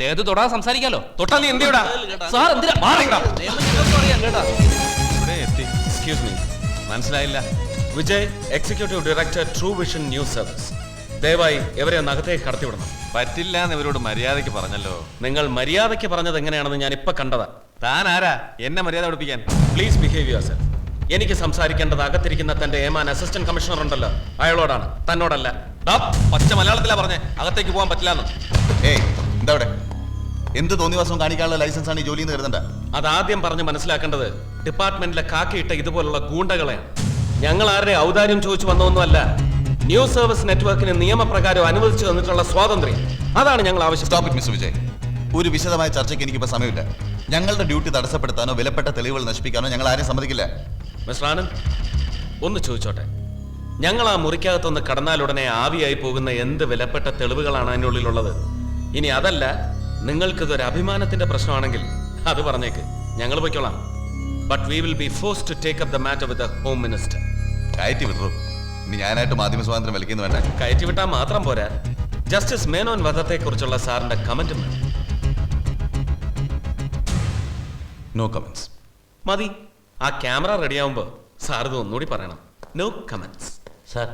ദേഹത്ത് തൊടാതെ സംസാരിക്കാലോ. തൊട്ടാ നീ എന്തിടാ സാർ എന്തിനാ? മാറിടാ എക്സ്ക്യൂസ് മീ മനസ്സിലായില്ല. Vijay executive director True Vision News Service ദയവായി ഇവരെ ഒന്ന് അകത്തേക്ക് കടത്തിവിടണം പറ്റില്ല എന്ന് ഇവരോട് മര്യാദയ്ക്ക് പറഞ്ഞല്ലോ. നിങ്ങൾ മര്യാദയ്ക്ക് പറഞ്ഞത് എങ്ങനെയാണെന്ന് ഞാൻ ഇപ്പൊ കണ്ടതാ. താൻ ആരാ? എന്നെ മര്യാദ പഠിപ്പിക്കാൻ. പ്ലീസ് ബിഹേവ് യുവർ സെൽഫ് എനിക്ക് സംസാരിക്കേണ്ടത് അകത്തിരിക്കുന്ന തന്റെ ഏമാൻ അസിസ്റ്റന്റ് കമ്മീഷണർ ഉണ്ടല്ലോ. അയാളോടാണ്. തന്നോടല്ല. പച്ച മലയാളത്തിലാ പറഞ്ഞേ. അകത്തേക്ക് പോകാൻ പറ്റില്ല ഏയ് എന്താ അവിടെ? എന്ത് തോന്നിവാസവും കാണിക്കാനുള്ള ലൈസൻസ് ആണ് ഈ ജോലി എന്ന് കരുതണ്ട? അത് ആദ്യം പറഞ്ഞ് മനസ്സിലാക്കേണ്ടത് ഡിപ്പാർട്ട്മെന്റിലെ കാക്കിയിട്ട ഇതുപോലുള്ള ഗൂണ്ടകളെയാണ്. ഞങ്ങൾ ആരുടെ ഔദാര്യം ചോദിച്ചു വന്നൊന്നുമല്ല ന്യൂസ് സർവീസ് നെറ്റ്വർക്കിന് നിയമപ്രകാരം അനുവദിച്ചു തന്നിട്ടുള്ള സ്വാതന്ത്ര്യം. അതാണ് ഞങ്ങൾ ആവശ്യം മിസ്റ്റർ വിജയ് ഒരു വിശദമായ ചർച്ചയ്ക്ക് എനിക്കിപ്പോൾ സമയമില്ല. ഞങ്ങളുടെ ഡ്യൂട്ടി തടസ്സപ്പെടുത്താനോ വിലപ്പെട്ട തെളിവുകൾ നശിപ്പിക്കാനോ ഞങ്ങൾ ആരെയും സമ്മതിക്കില്ല. മിസ്റ്റർ ആനന്ദ് ഒന്ന് ചോദിച്ചോട്ടെ. ഞങ്ങൾ ആ മുറിക്കകത്തൊന്ന് കടന്നാലുടനെ ആവിയായി പോകുന്ന എന്ത് വിലപ്പെട്ട തെളിവുകളാണ് അതിനുള്ളിലുള്ളത്? ഇനി അതല്ല നിങ്ങൾക്കിതൊരു അഭിമാനത്തിന്റെ പ്രശ്നമാണെങ്കിൽ അത് പറഞ്ഞേക്ക്. ഞങ്ങൾ പൊയ്ക്കോളാം. But we will be forced to take up the matter with home minister കയറ്റി വിടറു ഇനി ഞാനായിട്ട് മാധ്യമ സ്വാതന്ത്ര്യം വലിക്കുന്നു വേണ്ട കയറ്റി വിട്ടാൽ മാത്രം പോരാ. ജസ്റ്റിസ് മേനോൻ വധത്തെക്കുറിച്ചുള്ള സാറിന്റെ കമന്റും. നോ കമന്റ്സ് മതി. ആ ക്യാമറ റെഡിയാവുമ്പോൾ സാർ ഇത് ഒന്നുകൂടി പറയണം. നോ കമന്റ്സ് സാർ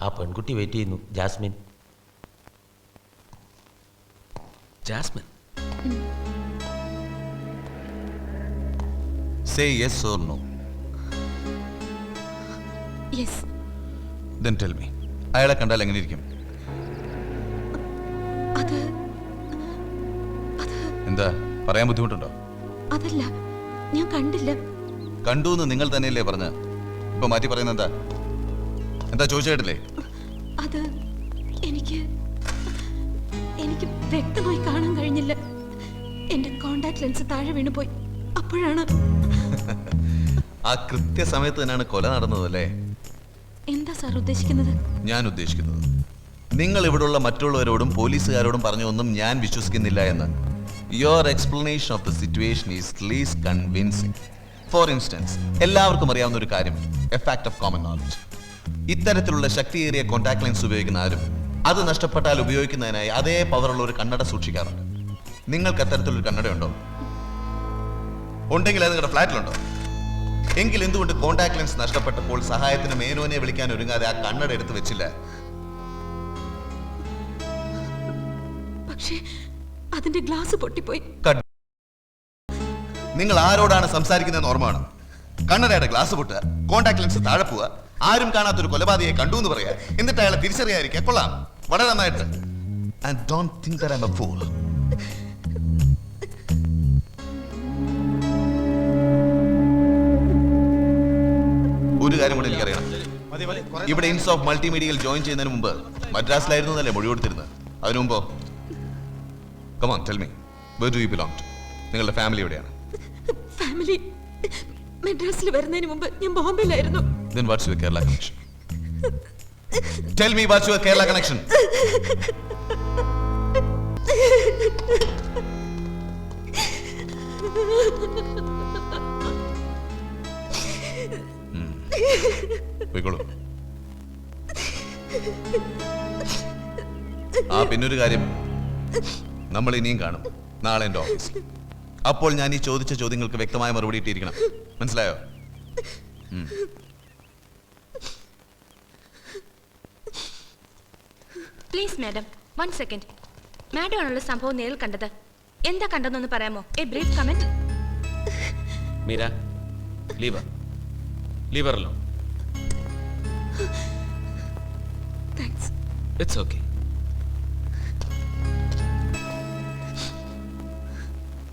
ആ പെൺകുട്ടി വെയിറ്റ് ചെയ്യുന്നു. Jasmine. Jasmine. Say yes or no yes then tell me അയാളെ കണ്ടാൽ എങ്ങനെ ഇരിക്കും? അത് എന്താ? പറയാൻ ബുദ്ധിമുട്ടുണ്ടോ? അതല്ല. ഞാൻ കണ്ടില്ല. കണ്ടു എന്ന് നിങ്ങൾ തന്നെയല്ലേ പറഞ്ഞ? ഇപ്പൊ മാറ്റി പറയുന്നത് എന്താ? എന്താ ചോദിച്ചു കേട്ടില്ലേ അത് എനിക്ക് എനിക്ക് വ്യക്തമായി കാണാൻ കഴിഞ്ഞില്ല. എന്റെ കോണ്ടാക്ട് ലെൻസ് താഴെ വീണുപോയി അപ്പോഴാണ് ആ കൃത്യസമയത്ത് തന്നെയാണ് കൊല നടന്നത് അല്ലേ? എന്താ സാർ ഉദ്ദേശിക്കുന്നത്? ഞാൻ ഉദ്ദേശിക്കുന്നത് നിങ്ങൾ ഇവിടെയുള്ള മറ്റുള്ളവരോടും പോലീസുകാരോടും പറഞ്ഞൊന്നും ഞാൻ വിശ്വസിക്കുന്നില്ല എന്ന്. Your explanation of the situation is less convincing for instance എല്ലാവർക്കും അറിയാവുന്ന ഒരു കാര്യം a fact of common knowledge ഇത്തരത്തിലുള്ള ശക്തിയേറിയ കോൺടാക്ട് ലെൻസ് ഉപയോഗിക്കുന്ന ആരും അത് നഷ്ടപ്പെട്ടാൽ ഉപയോഗിക്കുന്നതിനായി അതേ പവറുള്ള ഒരു കണ്ണട സൂക്ഷിക്കാറുണ്ട്. നിങ്ങൾക്ക് അത്തരത്തിലൊരു കണ്ണട ഉണ്ടോ ഉണ്ടെങ്കിൽ അത് നിങ്ങളുടെ ഫ്ലാറ്റിലുണ്ടോ? എങ്കിൽ എന്തുകൊണ്ട് കോണ്ടാക്ട് ലെൻസ് നഷ്ടപ്പെട്ടപ്പോൾ സഹായത്തിന് മേനോനെ വിളിക്കാൻ ഒരുങ്ങാതെ ആ കണ്ണട എടുത്ത് വെച്ചില്ല? പക്ഷേ അതിന്റെ ഗ്ലാസ് പൊട്ടിപ്പോയി. നിങ്ങൾ ആരോടാണ് സംസാരിക്കുന്നത് ഓർമ്മയാണ് കണ്ണടയുടെ ഗ്ലാസ് പൊട്ടുക കോണ്ടാക്ട് ലെൻസ് താഴെ പോവുക. ആരും കാണാത്തൊരു കൊലപാതകയെ കണ്ടു എന്ന് പറയാ എന്നിട്ട് അയാളെ തിരിച്ചറിയായിരിക്കാം കൊള്ളാം. വളരെ നന്നായിട്ട്. And don't think that I'm a fool ഒരു കാര്യം കൂടെ എനിക്കറിയണം. ഇവിടെ ഇൻസ് ഓഫ് മൾട്ടിമീഡിയയിൽ ജോയിൻ ചെയ്യുന്നതിന് മുമ്പ് മദ്രാസിലായിരുന്നു അല്ലേ മൊഴി കൊടുത്തിരുന്നത്? അതിനു മുമ്പോ? Come on tell me where do you belong to നിങ്ങളുടെ ഫാമിലി എവിടെയാണ്? ഫാമിലി മദ്രാസിൽ വരുന്നതിന് മുമ്പ് ഞാൻ ബോംബെയിലായിരുന്നു. Then what's your Kerala connection tell me what's your Kerala connection. പോയിക്കോളൂ. ആ പിന്നൊരു കാര്യം നമ്മൾ ഇനിയും കാണും. നാളെ എന്റെ ഓഫീസിൽ അപ്പോൾ ഞാൻ ഈ ചോദിച്ച ചോദ്യങ്ങൾക്ക് വ്യക്തമായ മറുപടി ഇട്ടിരിക്കണം. മനസ്സിലായോ? Please madam one second madam ആണല്ലോ സംഭവം നേരിൽ കണ്ടത്. എന്താ കണ്ടെന്നൊന്ന് പറയാമോ? എ ബ്രീഫ് കമന്റ് മീര ലീവർ ലീവറല്ലോ ഇറ്റ്സ് ഓക്കെ